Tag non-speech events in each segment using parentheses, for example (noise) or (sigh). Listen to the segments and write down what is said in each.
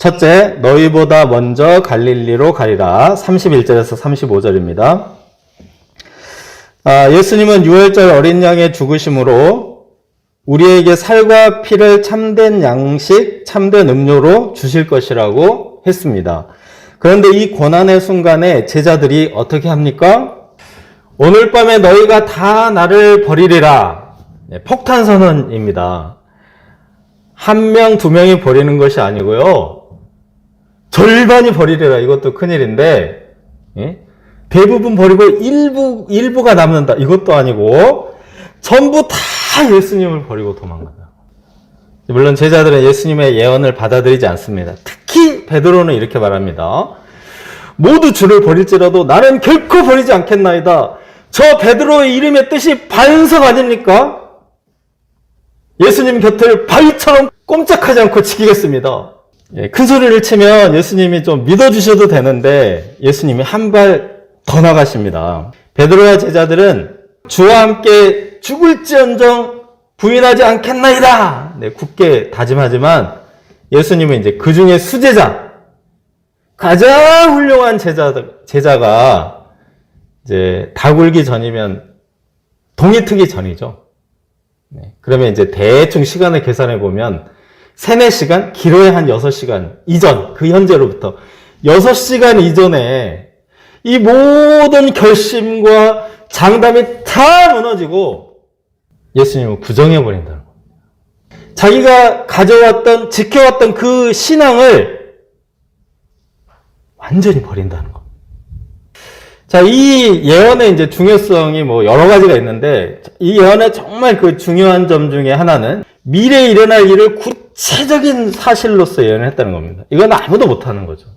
첫째, 너희보다 먼저 갈릴리로 가리라. 31절에서 35절입니다. 아, 예수님은 6월절 어린 양의 죽으심으로 우리에게 살과 피를 참된 양식, 참된 음료로 주실 것이라고 했습니다. 그런데 이 고난의 순간에 제자들이 어떻게 합니까? 오늘 밤에 너희가 다 나를 버리리라. 네, 폭탄 선언입니다. 한 명, 두 명이 버리는 것이 아니고요. 절반이 버리리라. 이것도 큰일인데, 예? 대부분 버리고 일부, 일부가 남는다. 이것도 아니고, 전부 다 예수님을 버리고 도망간다. 물론 제자들은 예수님의 예언을 받아들이지 않습니다. 특히 베드로는 이렇게 말합니다. 모두 주를 버릴지라도 나는 결코 버리지 않겠나이다. 저 베드로의 이름의 뜻이 반석 아닙니까? 예수님 곁을 바위처럼 꼼짝하지 않고 지키겠습니다. 예, 큰 소리를 치면 예수님이 좀 믿어주셔도 되는데 예수님이 한 발 더 나가십니다. 베드로와 제자들은 주와 함께 죽을지언정 부인하지 않겠나이다. 네, 굳게 다짐하지만 예수님은 이제 그 중에 수제자, 가장 훌륭한 제자, 제자가 이제 다 굴기 전이면 동이 트기 전이죠. 네, 그러면 이제 대충 시간을 계산해 보면 3, 4시간, 길어야 한 6시간 이전, 그 현재로부터 6시간 이전에 이 모든 결심과 장담이 다 무너지고 예수님을 부정해 버린다는 겁니다. 자기가 가져왔던, 지켜왔던 그 신앙을 완전히 버린다는 겁니다. 자, 이 예언의 이제 중요성이 뭐 여러 가지가 있는데, 이 예언의 정말 그 중요한 점 중에 하나는 미래에 일어날 일을 구 체적인 사실로서 예언을 했다는 겁니다. 이건 아무도 못하는 거죠.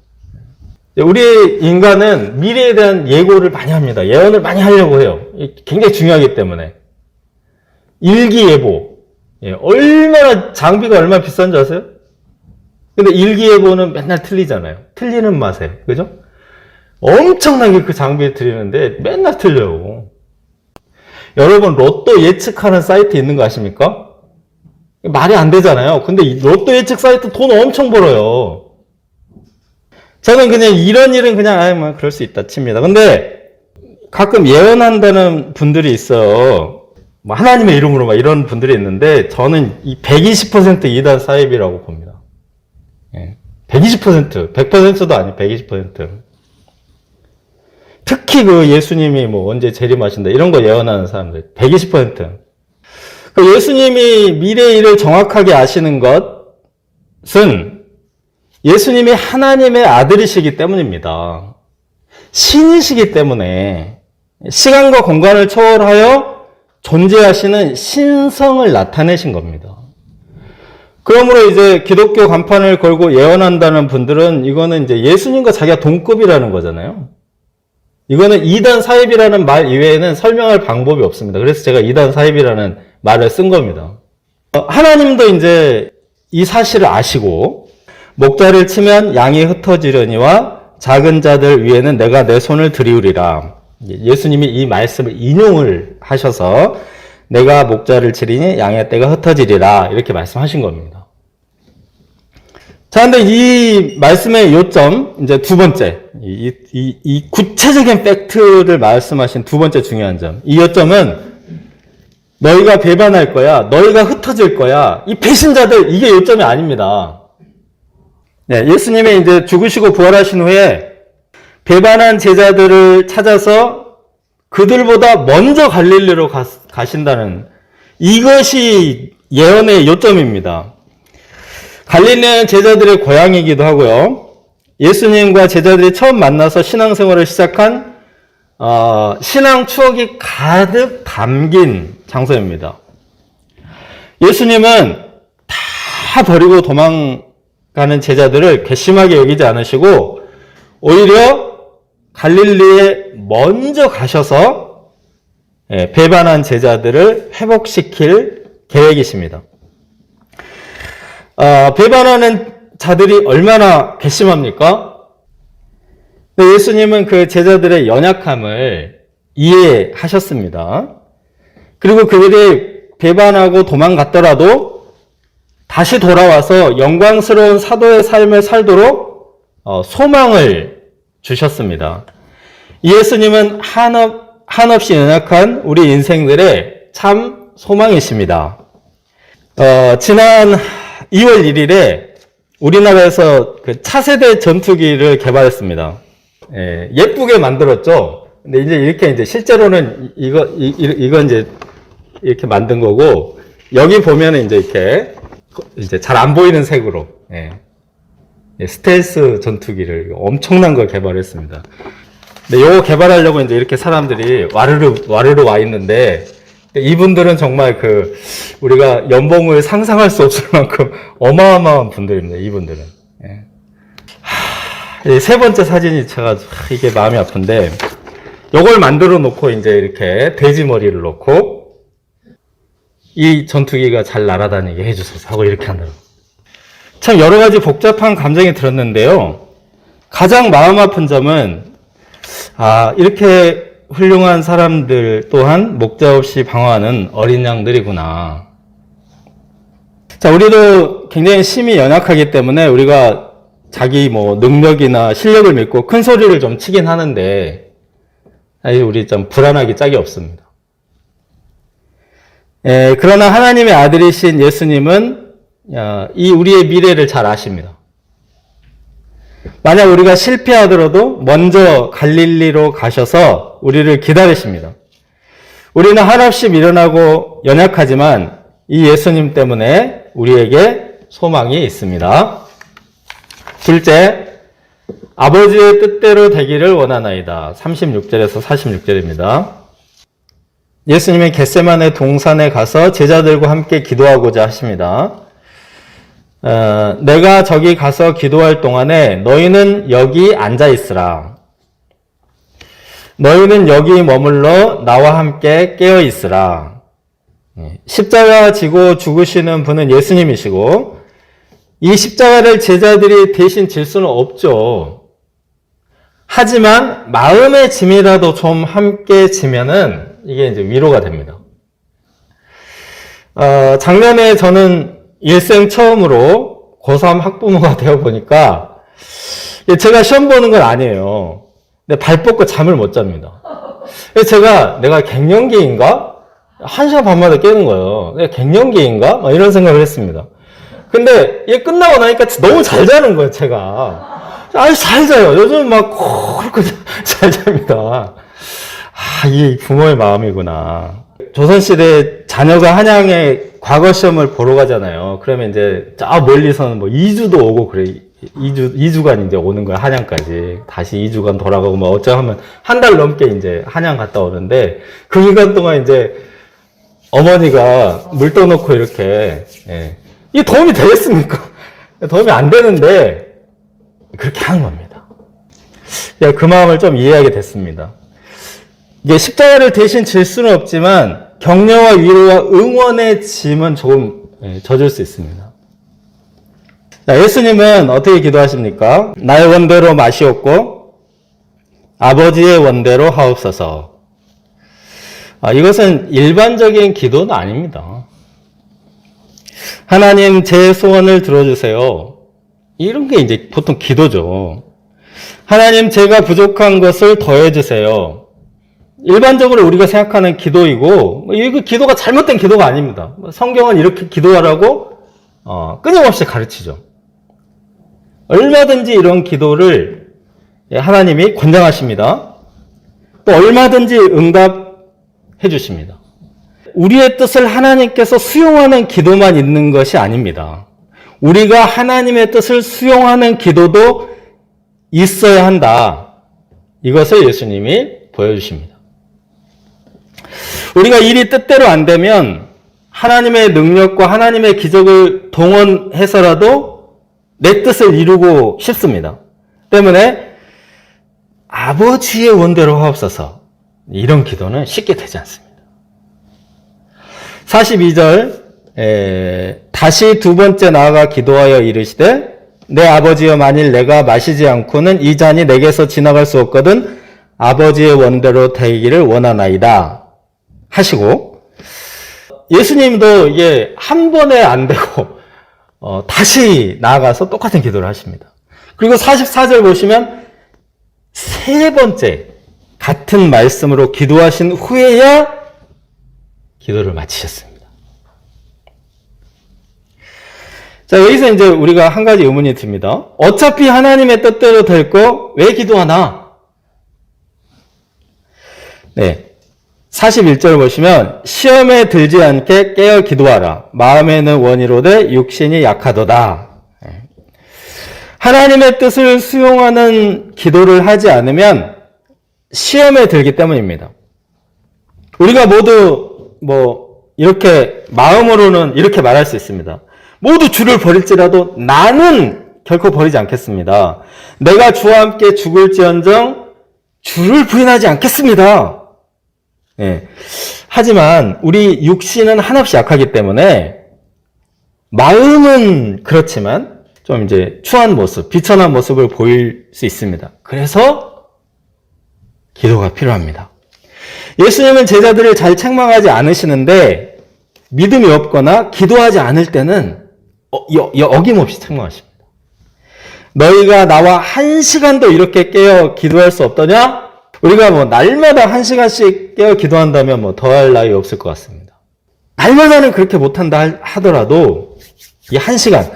우리 인간은 미래에 대한 예고를 많이 합니다. 예언을 많이 하려고 해요. 굉장히 중요하기 때문에. 일기예보. 예, 얼마나, 장비가 얼마나 비싼지 아세요? 근데 일기예보는 맨날 틀리잖아요. 틀리는 맛에. 그죠? 엄청나게 그 장비를 들이는데 맨날 틀려요. 여러분, 로또 예측하는 사이트 있는 거 아십니까? 말이 안 되잖아요. 근데 이 로또 예측 사이트 돈 엄청 벌어요. 저는 그냥 이런 일은 그냥, 아이, 뭐, 그럴 수 있다 칩니다. 근데 가끔 예언한다는 분들이 있어요. 뭐, 하나님의 이름으로 막 이런 분들이 있는데, 저는 이 120% 이단 사입이라고 봅니다. 예. 120%, 100%도 아니에요, 120%. 특히 그 예수님이 뭐 언제 재림하신다, 이런 거 예언하는 사람들, 120%. 그 예수님이 미래 일을 정확하게 아시는 것은 예수님이 하나님의 아들이시기 때문입니다. 신이시기 때문에 시간과 공간을 초월하여 존재하시는 신성을 나타내신 겁니다. 그러므로 이제 기독교 간판을 걸고 예언한다는 분들은 이거는 이제 예수님과 자기가 동급이라는 거잖아요. 이거는 이단 사입이라는 말 이외에는 설명할 방법이 없습니다. 그래서 제가 이단 사입이라는 말을 쓴 겁니다. 어, 하나님도 이제 이 사실을 아시고 목자를 치면 양이 흩어지려니와 작은 자들 위에는 내가 내 손을 들이우리라. 예수님이 이 말씀을 인용을 하셔서 내가 목자를 치리니 양의 떼가 흩어지리라 이렇게 말씀하신 겁니다. 자, 근데 이 말씀의 요점, 이제 두 번째, 이, 이, 이 구체적인 팩트를 말씀하신 두 번째 중요한 점. 이 요점은 너희가 배반할 거야, 너희가 흩어질 거야, 이 배신자들, 이게 요점이 아닙니다. 네, 예수님이 이제 죽으시고 부활하신 후에 배반한 제자들을 찾아서 그들보다 먼저 갈릴리로 가, 가신다는 이것이 예언의 요점입니다. 갈릴리는 제자들의 고향이기도 하고요. 예수님과 제자들이 처음 만나서 신앙생활을 시작한 어, 신앙 추억이 가득 담긴 장소입니다. 예수님은 다 버리고 도망가는 제자들을 괘씸하게 여기지 않으시고 오히려 갈릴리에 먼저 가셔서 예, 배반한 제자들을 회복시킬 계획이십니다. 어, 배반하는 자들이 얼마나 괘씸합니까? 예수님은 그 제자들의 연약함을 이해하셨습니다. 그리고 그들이 배반하고 도망갔더라도 다시 돌아와서 영광스러운 사도의 삶을 살도록 어, 소망을 주셨습니다. 예수님은 한없, 한없이 연약한 우리 인생들의 참 소망이십니다. 어, 지난 2월 1일에 우리나라에서 그 차세대 전투기를 개발했습니다. 예, 예쁘게 만들었죠? 근데 이제 이렇게 이제 실제로는 이- 이거, 이, 이- 이거 이제 이렇게 만든 거고, 여기 보면은 이제 이렇게 이제 잘 안 보이는 색으로, 예. 예, 스텔스 전투기를 엄청난 걸 개발했습니다. 근데 이거 개발하려고 이제 이렇게 사람들이 와르르, 와르르 와 있는데, 이분들은 정말 그, 우리가 연봉을 상상할 수 없을 (laughs) 만큼 어마어마한 분들입니다, 이분들은. 이세 번째 사진이 제가, 하, 이게 마음이 아픈데, 요걸 만들어 놓고 이제 이렇게 돼지 머리를 놓고, 이 전투기가 잘 날아다니게 해주소서 하고 이렇게 한다고. 참 여러 가지 복잡한 감정이 들었는데요. 가장 마음 아픈 점은 아 이렇게 훌륭한 사람들 또한 목자 없이 방황하는 어린 양들이구나. 자 우리도 굉장히 심히 연약하기 때문에 우리가 자기 뭐 능력이나 실력을 믿고 큰 소리를 좀 치긴 하는데 사실 우리 좀 불안하기 짝이 없습니다. 예, 그러나 하나님의 아들이신 예수님은 야, 이 우리의 미래를 잘 아십니다. 만약 우리가 실패하더라도 먼저 갈릴리로 가셔서 우리를 기다리십니다. 우리는 한없이 미련하고 연약하지만 이 예수님 때문에 우리에게 소망이 있습니다. 둘째, 아버지의 뜻대로 되기를 원하나이다. 36절에서 46절입니다. 예수님이 겟세만의 동산에 가서 제자들과 함께 기도하고자 하십니다. 어, 내가 저기 가서 기도할 동안에 너희는 여기 앉아 있으라. 너희는 여기 머물러 나와 함께 깨어 있으라. 예, 십자가 지고 죽으시는 분은 예수님이시고 이 십자가를 제자들이 대신 질 수는 없죠. 하지만 마음의 짐이라도 좀 함께 지면은 이게 이제 위로가 됩니다. 어, 작년에 저는 일생 처음으로 고3 학부모가 (laughs) 되어 보니까 제가 시험 보는 건 아니에요. 근데 발 뻗고 잠을 못 잡니다. 그래서 제가 내가 갱년기인가? 한 시간 반마다 깨는 거예요. 내가 갱년기인가? 막 이런 생각을 했습니다. 근데 얘 끝나고 나니까 너무 잘 자는 거예요, 제가. 아주 잘 자요. 요즘 막 콜콜 (laughs) 잘 잡니다. 아, 이게 부모의 마음이구나. 조선시대 자녀가 한양에 과거 시험을 보러 가잖아요. 그러면 이제 저 멀리서는 뭐 2주도 오고 그래. 2주, 2주간 이제 오는 거야, 한양까지. 다시 2주간 돌아가고 뭐 어쩌 하면 한 달 넘게 이제 한양 갔다 오는데 그 기간 동안 이제 어머니가 물 떠놓고 이렇게, 예. 이게 도움이 되겠습니까? 도움이 안 되는데 그렇게 한 겁니다. 야, 그 마음을 좀 이해하게 됐습니다. 이게 십자가를 대신 질 수는 없지만 격려와 위로와 응원의 짐은 조금 예, 져줄 수 있습니다. 자, 예수님은 어떻게 기도하십니까? 나의 원대로 마시옵고 아버지의 원대로 하옵소서. 아, 이것은 일반적인 기도는 아닙니다. 하나님 제 소원을 들어주세요. 이런 게 이제 보통 기도죠. 하나님 제가 부족한 것을 더해주세요. 일반적으로 우리가 생각하는 기도이고 뭐 이거 기도가 잘못된 기도가 아닙니다. 뭐 성경은 이렇게 기도하라고 어, 끊임없이 가르치죠. 얼마든지 이런 기도를 예, 하나님이 권장하십니다. 또 얼마든지 응답해 주십니다. 우리의 뜻을 하나님께서 수용하는 기도만 있는 것이 아닙니다. 우리가 하나님의 뜻을 수용하는 기도도 있어야 한다. 이것을 예수님이 보여주십니다. 우리가 일이 뜻대로 안 되면 하나님의 능력과 하나님의 기적을 동원해서라도 내 뜻을 이루고 싶습니다. 때문에 아버지의 원대로 하옵소서. 이런 기도는 쉽게 되지 않습니다. 42절, 에, 다시 두 번째 나아가 기도하여 이르시되, 내 아버지여 만일 내가 마시지 않고는 이 잔이 내게서 지나갈 수 없거든 아버지의 원대로 되기를 원하나이다. 하시고, 예수님도 이게 한 번에 안 되고, 어, 다시 나아가서 똑같은 기도를 하십니다. 그리고 44절 보시면 세 번째 같은 말씀으로 기도하신 후에야 기도를 마치셨습니다. 자, 여기서 이제 우리가 한 가지 의문이 듭니다. 어차피 하나님의 뜻대로 될 거 왜 기도하나? 네. 41절 보시면 시험에 들지 않게 깨어 기도하라. 마음에는 원이로되 육신이 약하도다. 네. 하나님의 뜻을 수용하는 기도를 하지 않으면 시험에 들기 때문입니다. 우리가 모두 뭐 이렇게 마음으로는 이렇게 말할 수 있습니다. 모두 주를 버릴지라도 나는 결코 버리지 않겠습니다. 내가 주와 함께 죽을지언정 주를 부인하지 않겠습니다. 예. 하지만 우리 육신은 한없이 약하기 때문에 마음은 그렇지만 좀 이제 추한 모습, 비천한 모습을 보일 수 있습니다. 그래서 기도가 필요합니다. 예수님은 제자들을 잘 책망하지 않으시는데 믿음이 없거나 기도하지 않을 때는 어, 여, 여, 어김없이 책망하십니다. 너희가 나와 한 시간도 이렇게 깨어 기도할 수 없더냐? 우리가 뭐 날마다 한 시간씩 깨어 기도한다면 뭐 더할 나위 없을 것 같습니다. 날마다는 그렇게 못한다 하더라도 이 한 시간,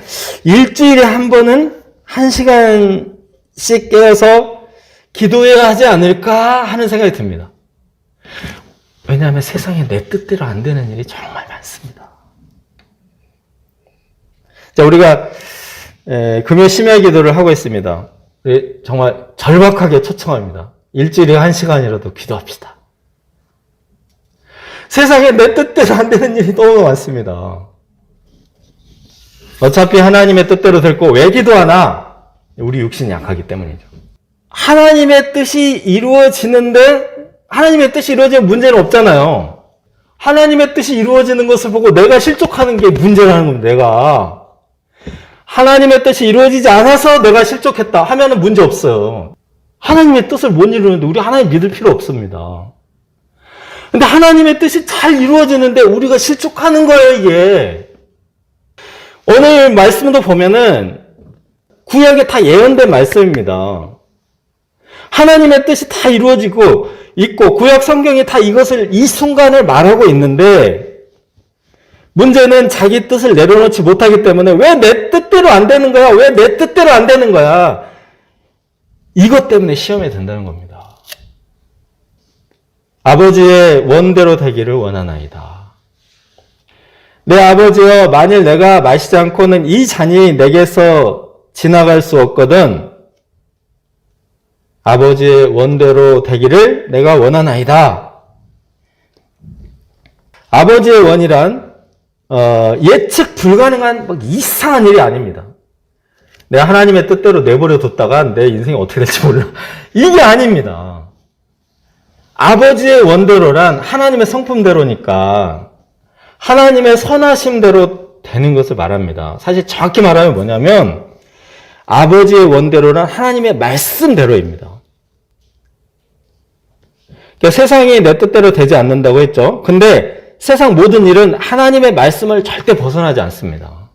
일주일에 한 번은 한 시간씩 깨어서 기도해야 하지 않을까 하는 생각이 듭니다. 왜냐하면 세상에 내 뜻대로 안 되는 일이 정말 많습니다. 자, 우리가 에, 금요 심야 기도를 하고 있습니다. 우리 정말 절박하게 초청합니다. 일주일에 한 시간이라도 기도합시다. 세상에 내 뜻대로 안 되는 일이 너무 많습니다. 어차피 하나님의 뜻대로 될 거 왜 기도하나? 우리 육신이 약하기 때문이죠. 하나님의 뜻이 이루어지는데 하나님의 뜻이 이루어지면 문제는 없잖아요. 하나님의 뜻이 이루어지는 것을 보고 내가 실족하는 게 문제라는 겁니다. 내가 하나님의 뜻이 이루어지지 않아서 내가 실족했다 하면은 문제 없어요. 하나님의 뜻을 못 이루는데 우리 하나님 믿을 필요 없습니다. 근데 하나님의 뜻이 잘 이루어지는데 우리가 실족하는 거예요, 이게. 오늘 말씀도 보면은 구약에 다 예언된 말씀입니다. 하나님의 뜻이 다 이루어지고 있고 구약 성경이 다 이것을 이 순간을 말하고 있는데 문제는 자기 뜻을 내려놓지 못하기 때문에 왜 내 뜻대로 안 되는 거야? 왜 내 뜻대로 안 되는 거야? 이것 때문에 시험에 든다는 겁니다. 아버지의 원대로 되기를 원하나이다. 내 아버지여, 만일 내가 마시지 않고는 이 잔이 내게서 지나갈 수 없거든. 아버지의 원대로 되기를 내가 원하나이다. 아버지의 원이란 어, 예측 불가능한 막 이상한 일이 아닙니다. 내가 하나님의 뜻대로 내버려 뒀다가 내 인생이 어떻게 될지 몰라. (laughs) 이게 아닙니다. 아버지의 원대로란 하나님의 성품대로니까 하나님의 선하심대로 되는 것을 말합니다. 사실 정확히 말하면 뭐냐면 아버지의 원대로란 하나님의 말씀대로입니다. 그러니까 세상이 내 뜻대로 되지 않는다고 했죠. 근데 세상 모든 일은 하나님의 말씀을 절대 벗어나지 않습니다.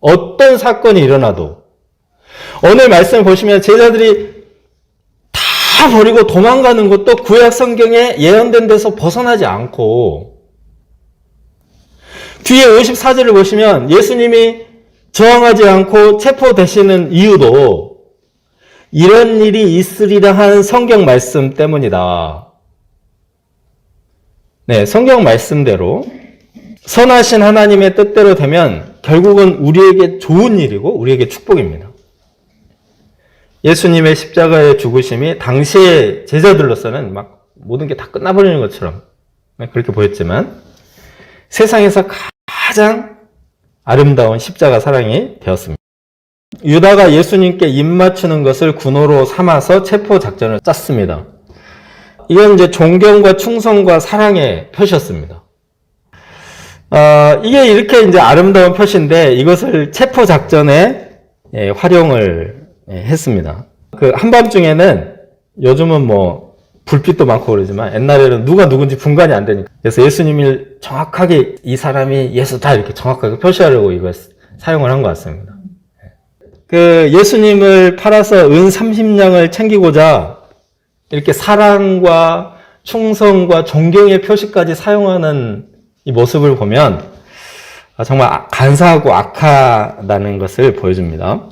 어떤 사건이 일어나도 오늘 말씀을 보시면 제자들이 다 버리고 도망가는 것도 구약 성경에 예언된 데서 벗어나지 않고 뒤에 54절을 보시면 예수님이 저항하지 않고 체포되시는 이유도 이런 일이 있으리라 하는 성경 말씀 때문이다. 네, 성경 말씀대로 선하신 하나님의 뜻대로 되면 결국은 우리에게 좋은 일이고 우리에게 축복입니다. 예수님의 십자가의 죽으심이 당시의 제자들로서는 막 모든 게 다 끝나버리는 것처럼 그렇게 보였지만 세상에서 가장 아름다운 십자가 사랑이 되었습니다. 유다가 예수님께 입 맞추는 것을 군호로 삼아서 체포 작전을 짰습니다. 이건 이제 존경과 충성과 사랑의 표시였습니다. 어, 이게 이렇게 이제 아름다운 표시인데 이것을 체포 작전에 예, 활용을 예, 했습니다. 그 한밤중에는 요즘은 뭐 불빛도 많고 그러지만 옛날에는 누가 누군지 분간이 안 되니까 그래서 예수님을 정확하게 이 사람이 예수다 이렇게 정확하게 표시하려고 이걸 사용을 한 것 같습니다. 그 예수님을 팔아서 은 30냥을 챙기고자 이렇게 사랑과 충성과 존경의 표시까지 사용하는 이 모습을 보면 아, 정말 아- 간사하고 악하다는 것을 보여줍니다.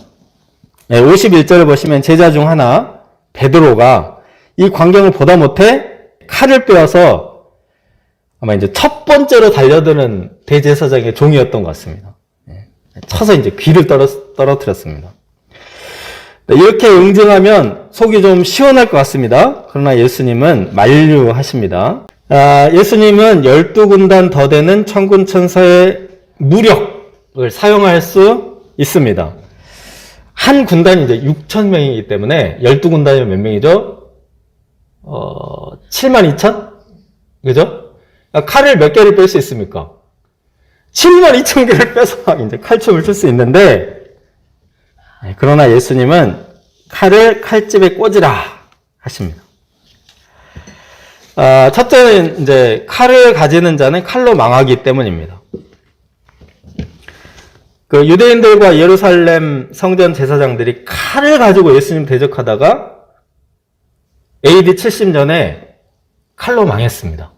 51절을 보시면 제자 중 하나 베드로가 이 광경을 보다 못해 칼을 빼어서 아마 이제 첫 번째로 달려드는 대제사장의 종이었던 것 같습니다. 예. 쳐서 이제 귀를 떨어, 떨어뜨렸습니다. 네, 이렇게 응징하면 속이 좀 시원할 것 같습니다. 그러나 예수님은 만류하십니다. 아, 예수님은 12군단 더 되는 천군 천사의 무력을 사용할 수 있습니다. 한 군단이 이제 6천 명이기 때문에 12군단이면 몇 명이죠? 어, 7만 2천? 그죠? 아, 칼을 몇 개를 뺄 수 있습니까? 7만 2천 개를 (laughs) 빼서 이제 칼춤을 출 수 있는데, 네, 그러나 예수님은 칼을 칼집에 꽂으라 하십니다. 아, 첫째는 이제 칼을 가지는 자는 칼로 망하기 때문입니다. 그 유대인들과 예루살렘 성전 제사장들이 칼을 가지고 예수님 대적하다가 AD 70년에 칼로 망했습니다.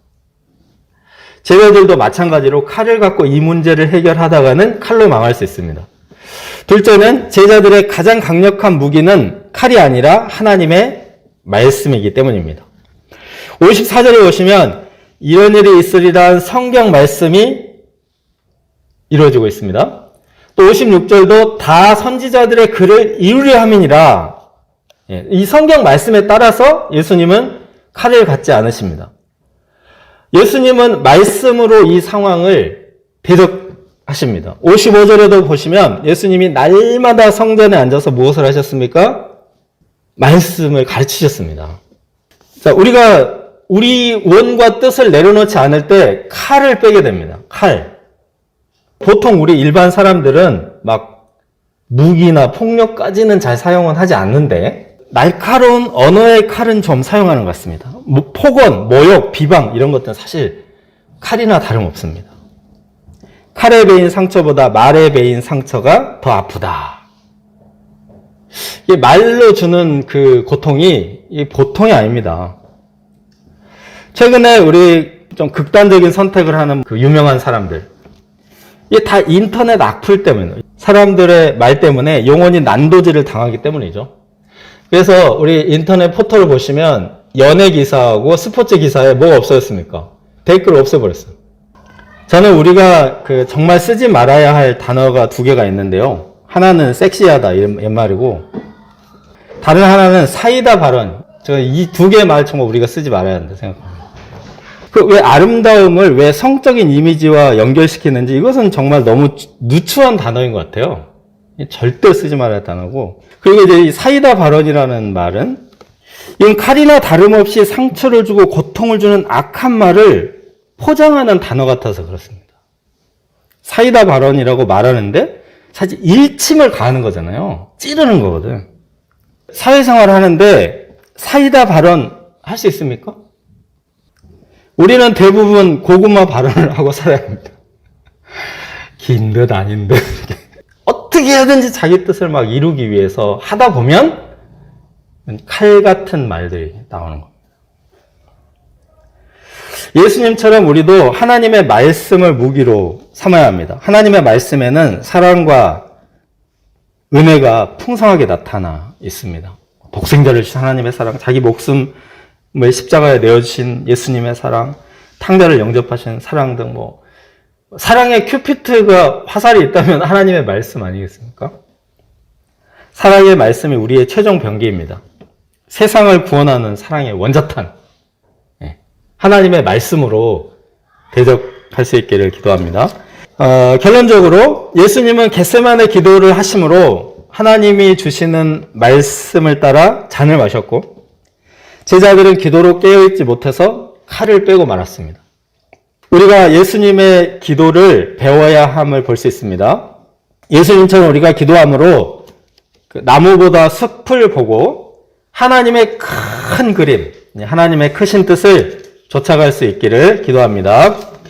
제자들도 마찬가지로 칼을 갖고 이 문제를 해결하다가는 칼로 망할 수 있습니다. 둘째는 제자들의 가장 강력한 무기는 칼이 아니라 하나님의 말씀이기 때문입니다. 54절에 보시면 이런 일이 있으리란 성경 말씀이 이루어지고 있습니다. 또 56절도 다 선지자들의 글을 이루려 함이니라. 예, 이 성경 말씀에 따라서 예수님은 칼을 갖지 않으십니다. 예수님은 말씀으로 이 상황을 대적 하십니다. 55절에도 보시면 예수님이 날마다 성전에 앉아서 무엇을 하셨습니까? 말씀을 가르치셨습니다. 자, 우리가 우리 원과 뜻을 내려놓지 않을 때 칼을 빼게 됩니다. 칼. 보통 우리 일반 사람들은 막 무기나 폭력까지는 잘 사용은 하지 않는데 날카로운 언어의 칼은 좀 사용하는 것 같습니다. 뭐 폭언, 모욕, 비방 이런 것들은 사실 칼이나 다름없습니다. 칼에 베인 상처보다 말에 베인 상처가 더 아프다. 이 말로 주는 그 고통이 이 보통이 아닙니다. 최근에 우리 좀 극단적인 선택을 하는 그 유명한 사람들. 이게 다 인터넷 악플 때문에, 사람들의 말 때문에 영원히 난도질을 당하기 때문이죠. 그래서 우리 인터넷 포털을 보시면 연예 기사하고 스포츠 기사에 뭐가 없어졌습니까? 댓글 없애버렸어요. 저는 우리가 그 정말 쓰지 말아야 할 단어가 두 개가 있는데요. 하나는 섹시하다, 옛말이고, 다른 하나는 사이다 발언. 제가 이두 개의 말 정말 우리가 쓰지 말아야 한다 생각합니다. 그 왜 아름다움을 왜 성적인 이미지와 연결시키는지 이것은 정말 너무 누추한 단어인 것 같아요. 절대 쓰지 말아야 할 단어고. 그리고 이제 이 사이다 발언이라는 말은 이건 칼이나 다름없이 상처를 주고 고통을 주는 악한 말을 포장하는 단어 같아서 그렇습니다. 사이다 발언이라고 말하는데 사실 일침을 가하는 거잖아요. 찌르는 거거든. 사회생활 하는데 사이다 발언 할 수 있습니까? 우리는 대부분 고구마 발언을 하고 살아야 합니다. 긴 듯 아닌 듯. 어떻게 하든지 자기 뜻을 막 이루기 위해서 하다 보면 칼 같은 말들이 나오는 겁니다. 예수님처럼 우리도 하나님의 말씀을 무기로 삼아야 합니다. 하나님의 말씀에는 사랑과 은혜가 풍성하게 나타나 있습니다. 독생자를 주신 하나님의 사랑, 자기 목숨을 십자가에 내어주신 예수님의 사랑, 탕자를 영접하신 사랑 등 뭐, 사랑의 큐피트가 화살이 있다면 하나님의 말씀 아니겠습니까? 사랑의 말씀이 우리의 최종 병기입니다. 세상을 구원하는 사랑의 원자탄. 예. 하나님의 말씀으로 대적할 수 있기를 기도합니다. 어, 결론적으로 예수님은 겟세만의 기도를 하심으로 하나님이 주시는 말씀을 따라 잔을 마셨고 제자들은 기도로 깨어있지 못해서 칼을 빼고 말았습니다. 우리가 예수님의 기도를 배워야 함을 볼 수 있습니다. 예수님처럼 우리가 기도함으로 그 나무보다 숲을 보고 하나님의 큰 그림, 하나님의 크신 뜻을 쫓아갈 수 있기를 기도합니다.